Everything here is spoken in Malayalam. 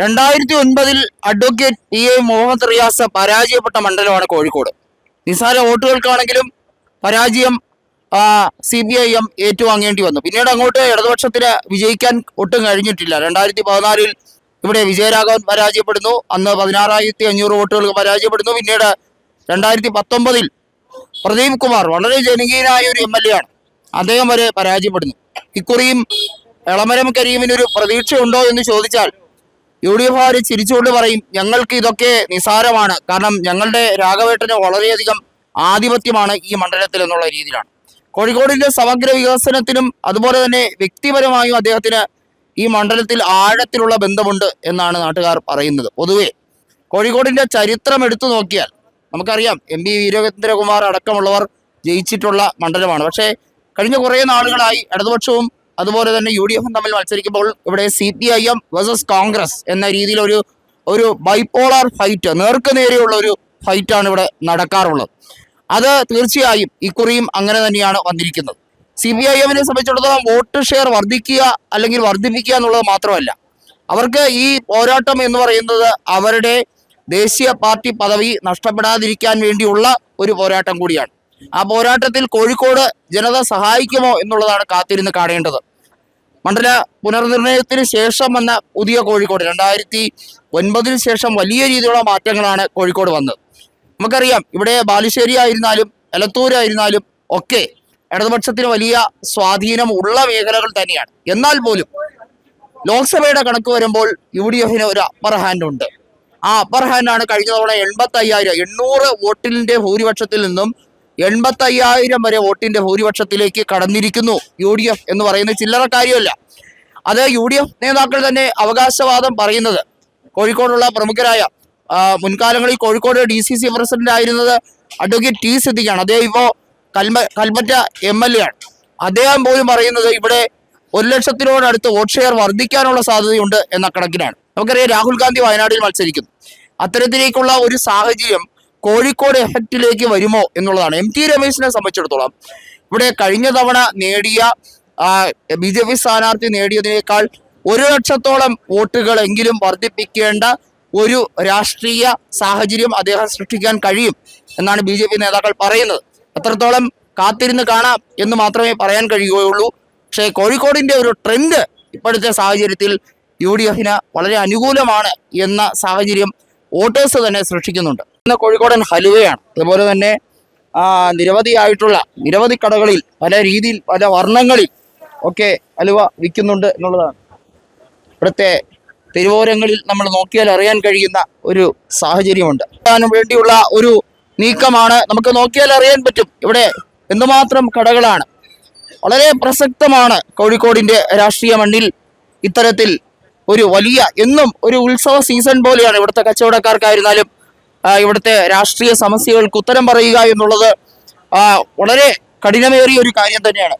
രണ്ടായിരത്തി ഒൻപതിൽ advocate T A Muhammad Riyas പരാജയപ്പെട്ട മണ്ഡലമാണ് കോഴിക്കോട്. നിസ്സാര വോട്ടുകൾക്കാണെങ്കിലും പരാജയം സി പി ഐ എം ഏറ്റുവാങ്ങേണ്ടി വന്നു. പിന്നീട് അങ്ങോട്ട് ഇടതുപക്ഷത്തിന് വിജയിക്കാൻ ഒട്ടും കഴിഞ്ഞിട്ടില്ല. രണ്ടായിരത്തി പതിനാലിൽ ഇവിടെ വിജയരാഘവൻ പരാജയപ്പെടുന്നു. അന്ന് പതിനാറായിരത്തി അഞ്ഞൂറ് വോട്ടുകൾക്ക് പരാജയപ്പെടുന്നു. പിന്നീട് രണ്ടായിരത്തി പത്തൊമ്പതിൽ പ്രദീപ് കുമാർ വളരെ ജനകീയനായ ഒരു എം എൽ എ ആണ്. അദ്ദേഹം വരെ പരാജയപ്പെടുന്നു. ഇക്കുറിയും എളമരം കരീമിനൊരു പ്രതീക്ഷയുണ്ടോ എന്ന് ചോദിച്ചാൽ യു ഡി എഫ് ചിരിച്ചുകൊണ്ട് പറയും ഞങ്ങൾക്ക് ഇതൊക്കെ നിസാരമാണ്. കാരണം ഞങ്ങളുടെ രാഘവേട്ടന് വളരെയധികം ആധിപത്യമാണ് ഈ മണ്ഡലത്തിൽ എന്നുള്ള രീതിയിലാണ്. കോഴിക്കോടിന്റെ സമഗ്ര വികസനത്തിനും അതുപോലെ തന്നെ വ്യക്തിപരമായും അദ്ദേഹത്തിന് ഈ മണ്ഡലത്തിൽ ആഴത്തിലുള്ള ബന്ധമുണ്ട് എന്നാണ് നാട്ടുകാർ പറയുന്നത്. പൊതുവെ കോഴിക്കോടിന്റെ ചരിത്രം എടുത്തു നോക്കിയാൽ നമുക്കറിയാം എം പി വീരേന്ദ്രകുമാർ അടക്കമുള്ളവർ ജയിച്ചിട്ടുള്ള മണ്ഡലമാണ്. പക്ഷേ കഴിഞ്ഞ കുറേ നാളുകളായി ഇടതുപക്ഷവും അതുപോലെ തന്നെ യു ഡി എഫും തമ്മിൽ മത്സരിക്കുമ്പോൾ ഇവിടെ C P I M versus Congress എന്ന രീതിയിൽ ഒരു ഒരു ബൈപ്പോളാർ ഫൈറ്റ് നേർക്കുനേരെയുള്ള ഒരു ഫൈറ്റാണ് ഇവിടെ നടക്കാറുള്ളത്. അത് തീർച്ചയായും ഇക്കുറിയും അങ്ങനെ തന്നെയാണ് വന്നിരിക്കുന്നത്. സി പി ഐ എമ്മിനെ സംബന്ധിച്ചിടത്തോളം വോട്ട് ഷെയർ വർദ്ധിക്കുക അല്ലെങ്കിൽ വർദ്ധിപ്പിക്കുക എന്നുള്ളത് മാത്രമല്ല. അവർക്ക് ഈ പോരാട്ടം എന്ന് പറയുന്നത് അവരുടെ ദേശീയ പാർട്ടി പദവി നഷ്ടപ്പെടാതിരിക്കാൻ വേണ്ടിയുള്ള ഒരു പോരാട്ടം കൂടിയാണ്. ആ പോരാട്ടത്തിൽ കോഴിക്കോട് ജനത സഹായിക്കുമോ എന്നുള്ളതാണ് കാത്തിരുന്ന് കാണേണ്ടത്. മണ്ഡല പുനർനിർണയത്തിന് ശേഷം വന്ന പുതിയ കോഴിക്കോട് രണ്ടായിരത്തി ഒൻപതിന് ശേഷം വലിയ രീതിയിലുള്ള മാറ്റങ്ങളാണ് കോഴിക്കോട് വന്നത്. നമുക്കറിയാം ഇവിടെ ബാലുശ്ശേരി ആയിരുന്നാലും എലത്തൂരായിരുന്നാലും ഒക്കെ ഇടതുപക്ഷത്തിന് വലിയ സ്വാധീനം ഉള്ള മേഖലകൾ തന്നെയാണ്. എന്നാൽ പോലും ലോക്സഭയുടെ കണക്ക് വരുമ്പോൾ യു ഡി എഫിന് ഒരു അപ്പർ ഹാൻഡ് ഉണ്ട്. ആ അപ്പർ ഹാൻഡാണ് കഴിഞ്ഞ തവണ എൺപത്തി അയ്യായിരം എണ്ണൂറ് വോട്ടിന്റെ ഭൂരിപക്ഷത്തിൽ നിന്നും എൺപത്തി അയ്യായിരം വരെ വോട്ടിന്റെ ഭൂരിപക്ഷത്തിലേക്ക് കടന്നിരിക്കുന്നു യു ഡി എഫ് എന്ന് പറയുന്ന ചില്ലറ കാര്യമല്ല. അത് യു ഡി എഫ് നേതാക്കൾ തന്നെ അവകാശവാദം പറയുന്നത്. കോഴിക്കോടുള്ള പ്രമുഖരായ മുൻകാലങ്ങളിൽ Kozhikode D C C president ആയിരുന്നത് അഡ്വക്കേറ്റ് ടി സിദ്ദിഖാണ്. അദ്ദേഹം ഇപ്പോൾ കൽമ കൽപ്പറ്റ എം എൽ എ ആണ്. അദ്ദേഹം പോലും പറയുന്നത് ഇവിടെ ഒരു ലക്ഷത്തിനോടടുത്ത് വോട്ട് ഷെയർ വർദ്ധിക്കാനുള്ള സാധ്യതയുണ്ട് എന്ന കണക്കിനാണ്. നമുക്കറിയാം രാഹുൽ ഗാന്ധി വയനാട്ടിൽ മത്സരിക്കുന്നു. അത്തരത്തിലേക്കുള്ള ഒരു സാഹചര്യം കോഴിക്കോട് എഫക്റ്റിലേക്ക് വരുമോ എന്നുള്ളതാണ്. എം ടി രമേശിനെ സംബന്ധിച്ചിടത്തോളം ഇവിടെ കഴിഞ്ഞ തവണ നേടിയ ബി ജെ പി സ്ഥാനാർത്ഥി നേടിയതിനേക്കാൾ ഒരു ലക്ഷത്തോളം വോട്ടുകളെങ്കിലും വർദ്ധിപ്പിക്കേണ്ട ഒരു രാഷ്ട്രീയ സാഹചര്യം അദ്ദേഹം സൃഷ്ടിക്കാൻ കഴിയും എന്നാണ് ബി ജെ പി നേതാക്കൾ പറയുന്നത്. എത്രത്തോളം കാത്തിരുന്ന് കാണാം എന്ന് മാത്രമേ പറയാൻ കഴിയുകയുള്ളൂ. പക്ഷേ കോഴിക്കോടിന്റെ ഒരു ട്രെൻഡ് ഇപ്പോഴത്തെ സാഹചര്യത്തിൽ യു ഡി എഫിന് വളരെ അനുകൂലമാണ് എന്ന സാഹചര്യം വോട്ടേഴ്സ് തന്നെ സൃഷ്ടിക്കുന്നുണ്ട്. ഇന്ന് കോഴിക്കോടൻ ഹലുവയാണ്. അതുപോലെ തന്നെ നിരവധിയായിട്ടുള്ള നിരവധി കടകളിൽ പല രീതിയിൽ പല വർണങ്ങളിൽ ഒക്കെ ഹലുവ വിൽക്കുന്നുണ്ട് എന്നുള്ളതാണ്. ഇവിടുത്തെ തെരുവോരങ്ങളിൽ നമ്മൾ നോക്കിയാൽ അറിയാൻ കഴിയുന്ന ഒരു സാഹചര്യമുണ്ട്. അതിനു വേണ്ടിയുള്ള ഒരു നീക്കമാണ്. നമുക്ക് നോക്കിയാൽ അറിയാൻ പറ്റും ഇവിടെ എന്തുമാത്രം കടകളാണ്. വളരെ പ്രസക്തമാണ് കോഴിക്കോടിന്റെ രാഷ്ട്രീയ മണ്ണിൽ ഇത്തരത്തിൽ ഒരു വലിയ എന്നും ഒരു ഉത്സവ സീസൺ പോലെയാണ് ഇവിടുത്തെ കച്ചവടക്കാർക്കായിരുന്നാലും ഇവിടുത്തെ രാഷ്ട്രീയ സമസ്യകൾക്ക് ഉത്തരം പറയുക എന്നുള്ളത് വളരെ കഠിനമേറിയ ഒരു കാര്യം തന്നെയാണ്.